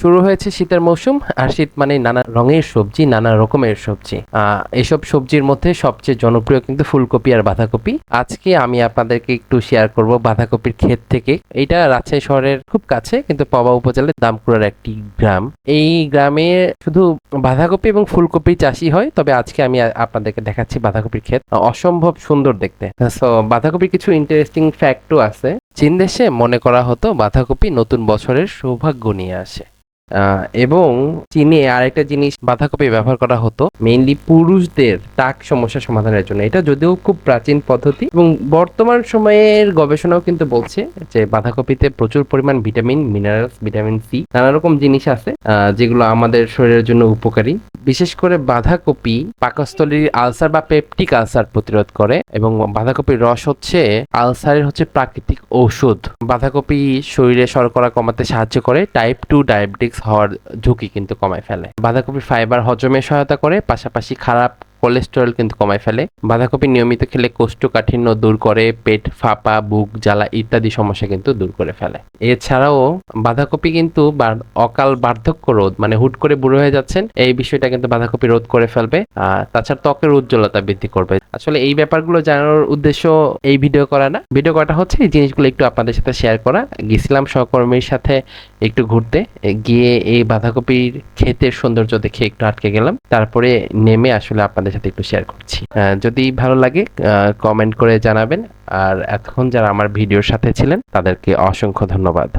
শুরু হয়েছে শীতের মৌসুম, আর শীত মানে নানা রঙের সবজি, নানা রকমের সবজি। এসব সবজির মধ্যে সবচেয়ে জনপ্রিয় কিন্তু ফুলকপি আর বাঁধাকপি। আজকে আমি আপনাদেরকে একটু শেয়ার করব বাঁধাকপির ক্ষেত থেকে। এটা রাজশাহী শহরের খুব কাছে, কিন্তু পবা উপজেলার দামকুড়ার একটি গ্রাম। এই গ্রামে শুধু বাঁধাকপি এবং ফুলকপি চাষই হয়, তবে আজকে আমি আপনাদেরকে দেখাচ্ছি বাঁধাকপির ক্ষেত। অসম্ভব সুন্দর দেখতে। সো বাঁধাকপির কিছু ইন্টারেস্টিং ফ্যাক্টও আছে। চীন দেশে মনে করা হতো বাঁধাকপি নতুন বছরের সৌভাগ্য নিয়ে আসে। এবং চীনে আরেকটা জিনিস বাঁধাকপি ব্যবহার করা হতো মেইনলি পুরুষদের টাক সমস্যা সমাধানের জন্য। এটা যদিও খুব প্রাচীন পদ্ধতি এবং বর্তমান সময়ের গবেষণাও কিন্তু বলছে যে বাঁধাকপিতে প্রচুর পরিমাণ ভিটামিন মিনারেলস ভিটামিন সি নানা রকম জিনিস আছে যেগুলো আমাদের শরীরের জন্য উপকারী। বিশেষ করে বাঁধাকপি পাকস্থলীর আলসার বা পেপটিক আলসার প্রতিরোধ করে এবং বাঁধাকপির রস হচ্ছে, আলসারের হচ্ছে প্রাকৃতিক ঔষধ। বাঁধাকপি শরীরে শর্করা কমাতে সাহায্য করে টাইপ টু ডায়াবেটিক্স হওয়ার ঝুঁকি কিন্তু কমায় ফেলে। বাঁধাকপি ফাইবার হজমে সহায়তা করে পাশাপাশি খারাপ কোলেস্টেরল কিন্তু কমায় ফেলে। বাঁধাকপি নিয়মিত খেলে কোষ্ঠকাঠিন্য দূর করে, পেট ফাঁপা, বুক জ্বালা ইত্যাদি সমস্যা কিন্তু দূর করে ফেলে। এছাড়াও বাঁধাকপি কিন্তু অকাল বার্ধক্য রোধ মানে হুট করে বুড়ো হয়ে যাচ্ছেন, এই বিষয়টা কিন্তু বাঁধাকপি রোধ করে ফেলবে। আর তাছাড়া ত্বকের উজ্জ্বলতা বৃদ্ধি করবে। আসলে এই ব্যাপারগুলো জানানোর উদ্দেশ্য এই ভিডিও করা না। ভিডিও করাটা হচ্ছে এই জিনিসগুলো একটু আপনাদের সাথে শেয়ার করা। গেছিলাম সহকর্মীর সাথে একটু ঘুরতে গিয়ে এই বাঁধাকপির ক্ষেতের সৌন্দর্য দেখে একটু আটকে গেলাম। তারপরে নেমে আসলে আপনাদের সাথে একটু শেয়ার করছি। যদি ভালো লাগে কমেন্ট করে জানাবেন। আর এতক্ষণ যারা আমার ভিডিওর সাথে ছিলেন, তাদেরকে অসংখ্য ধন্যবাদ।